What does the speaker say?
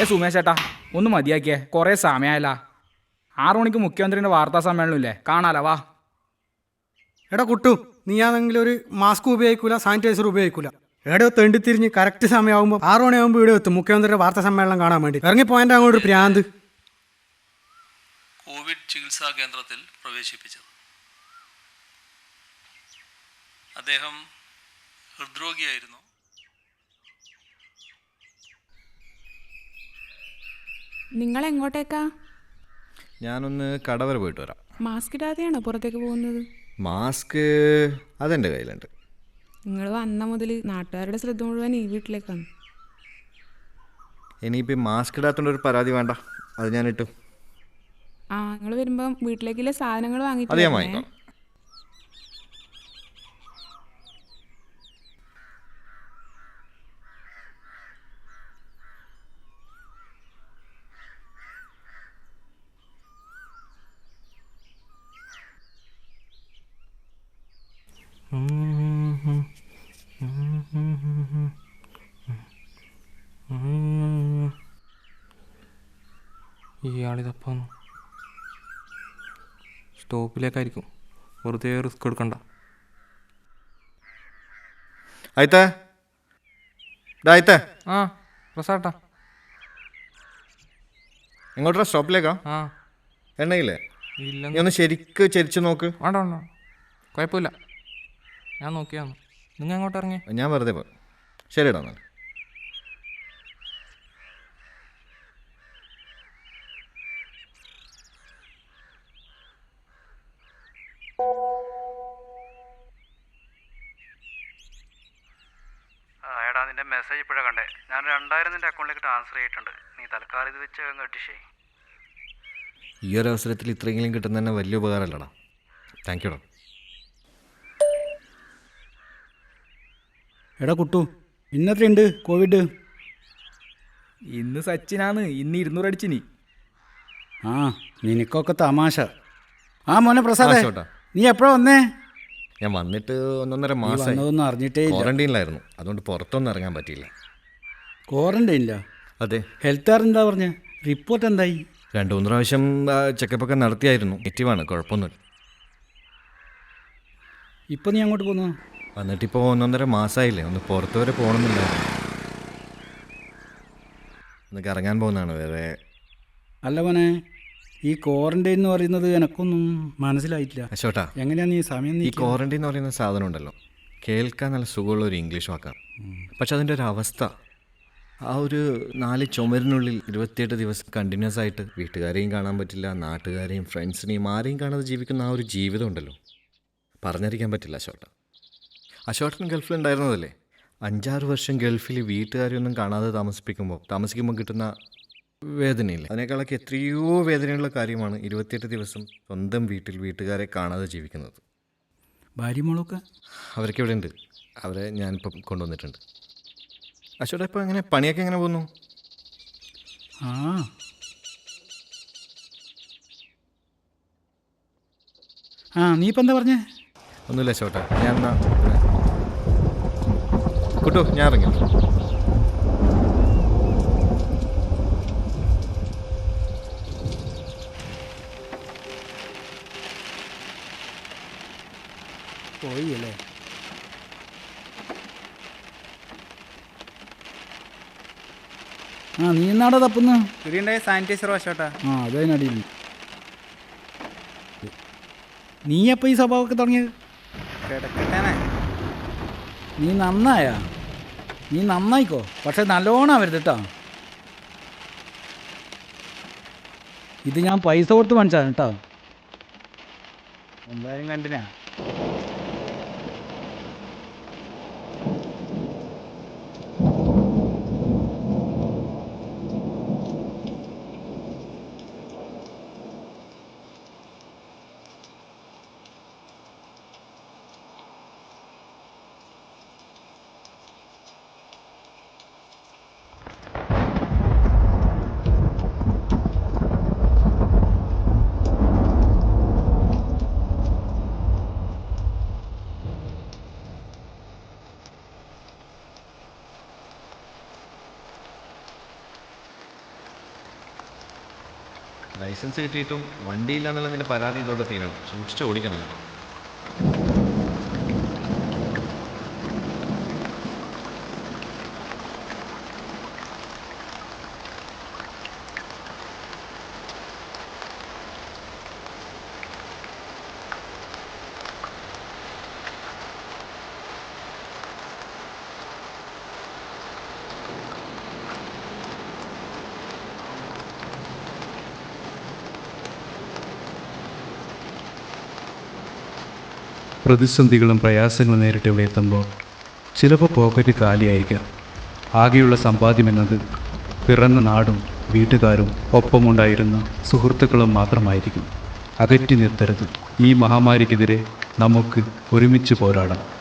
ഏ സുമേഷ് ചേട്ടാ ഒന്ന് മതിയാക്കിയേ. കുറേ സമയമല്ല ആറു മണിക്ക് മുഖ്യമന്ത്രിയുടെ വാർത്താ സമ്മേളനം ഇല്ലേ കാണാലോ വാ. എടാ കുട്ടു നീ ആണെങ്കിൽ ഒരു മാസ്ക് ഉപയോഗിക്കൂല സാനിറ്റൈസർ ഉപയോഗിക്കൂല. എവിടെ തെണ്ടി തിരിഞ്ഞ് കറക്റ്റ് സമയമാകുമ്പോൾ ആറു മണിയാകുമ്പോൾ ഇവിടെ എത്തും മുഖ്യമന്ത്രിയുടെ വാർത്താ സമ്മേളനം കാണാൻ വേണ്ടി. ഇറങ്ങി പോയാൻ അങ്ങോട്ട് പ്രാന്ത്. കോവിഡ് ചികിത്സാ കേന്ദ്രത്തിൽ പ്രവേശിപ്പിച്ചത്. അദ്ദേഹം ഹൃദ്രോഗിയായിരുന്നു. നിങ്ങൾ എങ്ങോട്ടേക്കാ ഞാനൊന്ന് കട വരെ പോയിട്ട് വരാം. മാസ്ക് ഇടാതെയാണോ പുറത്തേക്ക് പോകുന്നത്? മാസ്ക് അതെന്റെ കയ്യിലുണ്ട്. നിങ്ങൾ വന്ന മുതൽ നാട്ടുകാരുടെ ശ്രദ്ധ മുഴുവൻ ഈ വീട്ടിലേക്കാണ്. ഇനിയിപ്പോൾ മാസ്ക് ഇടാത്തോണ്ട് ഒരു പരാതി വേണ്ട. അത് ഞാൻ ഇട്ടു. ആ നിങ്ങൾ വരുമ്പം വീട്ടിലേക്കുള്ള സാധനങ്ങൾ വാങ്ങിയിട്ട് അത് ഞാൻ വരണേ. വാങ്ങിക്കാം ഇയാളിതപ്പം സ്റ്റോപ്പിലേക്കായിരിക്കും. വെറുതെ റിസ്ക് എടുക്കണ്ട. ആയിത്തേ. ഇതായിത്തേ ആ എങ്ങോട്ടാ? സ്റ്റോപ്പിലേക്കാ? ആ. എണ്ണയില്ലേ? ഇല്ല നീ ഒന്ന് ശരിക്ക് ചരിച്ചു നോക്ക്. വേണ്ട വേണ്ട കുഴപ്പമില്ല. ഞാൻ നോക്കിയാന്ന് നിങ്ങൾ അങ്ങോട്ട് ഇറങ്ങി? ഞാൻ വെറുതെ പോയി. ശരിടാ എന്നാൽ ആ എടാ നിന്റെ മെസ്സേജ് ഇപ്പോഴാണ് കണ്ടേ. ഞാൻ രണ്ടായിരം നിന്റെ അക്കൗണ്ടിലേക്ക് ട്രാൻസ്ഫർ ചെയ്തിട്ടുണ്ട്. നീ തൽക്കാലം ഇത് വെച്ച് കട്ടിഷേ ഈ ഒരു അവസരത്തിൽ ഇത്രയെങ്കിലും കിട്ടുന്ന തന്നെ വലിയ ഉപകാരമല്ലടാ. താങ്ക് യുടാ എടാ കുട്ടു ഇന്നത്രയുണ്ട് കോവിഡ് ഇന്ന് സച്ചിനാന്ന് ഇന്ന് ഇരുന്നൂറ് അടിച്ചിനി. ആ നിനക്കൊക്കെ തമാശ. ആ മോനെ പ്രസാദ് നീ എപ്പോഴാ വന്നേ? ഞാൻ വന്നിട്ട് ഒന്നൊന്നര മാസം അതൊന്നും അറിഞ്ഞിട്ടേ ക്വാറന്റൈനിലായിരുന്നു. അതുകൊണ്ട് പുറത്തൊന്നും ഇറങ്ങാൻ പറ്റിയില്ല. ക്വാറന്റൈനില്ല അതെ. ഹെൽത്ത് ഹെൽത്തുകാർ എന്താ പറഞ്ഞ? റിപ്പോർട്ട് എന്തായി? രണ്ടു മൂന്ന് പ്രാവശ്യം ചെക്കപ്പൊക്കെ നടത്തിയായിരുന്നു. നെഗറ്റീവാണ് കുഴപ്പമൊന്നുമില്ല. ഇപ്പൊ നീ അങ്ങോട്ട് പോന്നു? വന്നിട്ടിപ്പോൾ ഒന്നൊന്നര മാസമായില്ലേ ഒന്ന് പുറത്ത് വരെ പോകണമെന്നുണ്ടായിരുന്നു. ഒന്ന് കറങ്ങാൻ പോകുന്നതാണ് വേറെ. അല്ല മോനെ ഈ ക്വാറന്റൈൻ എന്ന് പറയുന്നത് എനക്കൊന്നും മനസ്സിലായിട്ടില്ല. അശോട്ടാ എങ്ങനെയാ ഈ സമയം ഈ ക്വാറന്റൈൻ എന്ന് പറയുന്ന സാധനം ഉണ്ടല്ലോ. കേൾക്കാൻ നല്ല സുഖമുള്ള ഒരു ഇംഗ്ലീഷ് വാക്കാണ് പക്ഷെ അതിന്റെ ഒരു അവസ്ഥ. ആ ഒരു നാല് ചുമരിനുള്ളിൽ ഇരുപത്തിയെട്ട് ദിവസം കണ്ടിന്യൂസ് ആയിട്ട് വീട്ടുകാരെയും കാണാൻ പറ്റില്ല നാട്ടുകാരെയും ഫ്രണ്ട്സിനെയും ആരെയും കാണാതെ ജീവിക്കുന്ന ആ ഒരു ജീവിതം ഉണ്ടല്ലോ. പറഞ്ഞറിയിക്കാൻ പറ്റില്ല അശോട്ട. അശോട്ടൻ ഗൾഫിലുണ്ടായിരുന്നതല്ലേ അഞ്ചാറ് വർഷം ഗൾഫിൽ വീട്ടുകാരെയൊന്നും കാണാതെ താമസിപ്പിക്കുമ്പോൾ താമസിക്കുമ്പോൾ കിട്ടുന്ന വേദനയില്ലേ? അതിനേക്കാളൊക്കെ എത്രയോ വേദനയുള്ള കാര്യമാണ് ഇരുപത്തിയെട്ട് ദിവസം സ്വന്തം വീട്ടിൽ വീട്ടുകാരെ കാണാതെ ജീവിക്കുന്നത്. ഭാര്യ മോളൊക്കെ അവരൊക്കെ ഇവിടെ ഉണ്ട് അവരെ ഞാനിപ്പം കൊണ്ടുവന്നിട്ടുണ്ട്. അശോടെ ഇപ്പം എങ്ങനെ? പണിയൊക്കെ എങ്ങനെ പോകുന്നു? ആ. ആ നീ ഇപ്പം എന്താ പറഞ്ഞേ? ഒന്നുമില്ല അശോട്ടെ ഞാൻ എന്നാ കുട്ടു ഞാൻ ഇറങ്ങി. പോയി അല്ലേ ആ നീ എന്നാടാ തപ്പുന്നു? ഇതിന്റെ സാനിറ്റൈസർ വശോട്ടാ. ആ അതതിനടിയിൽ നീ എപ്പോൾ ഈ സ്വഭാവമൊക്കെ തുടങ്ങിയത്? കിടക്കട്ടേനെ നീ നന്നായാ. നീ നന്നായിക്കോ. പക്ഷെ നല്ലോണം വരുത് കേട്ടോ ഇത് ഞാൻ പൈസ കൊടുത്ത് മനസ്സിലാണ് കേട്ടോ. എന്തായാലും കണ്ടിനാ. ലൈസൻസ് കിട്ടിയിട്ടും വണ്ടിയില്ല എന്നുള്ള നിന്റെ പരാതി ഇതോടെ തീരണം സൂക്ഷിച്ച് ഓടിക്കണം. പ്രതിസന്ധികളും പ്രയാസങ്ങളും നേരിട്ട് ഇവിടെ എത്തുമ്പോൾ ചിലപ്പോൾ പോക്കറ്റ് കാലിയായിരിക്കാം. ആകെയുള്ള സമ്പാദ്യം എന്നത് പിറന്ന നാടും വീട്ടുകാരും ഒപ്പമുണ്ടായിരുന്ന സുഹൃത്തുക്കളും മാത്രമായിരിക്കും. അകറ്റി നിർത്തരുത്. ഈ മഹാമാരിക്കെതിരെ നമുക്ക് ഒരുമിച്ച് പോരാടാം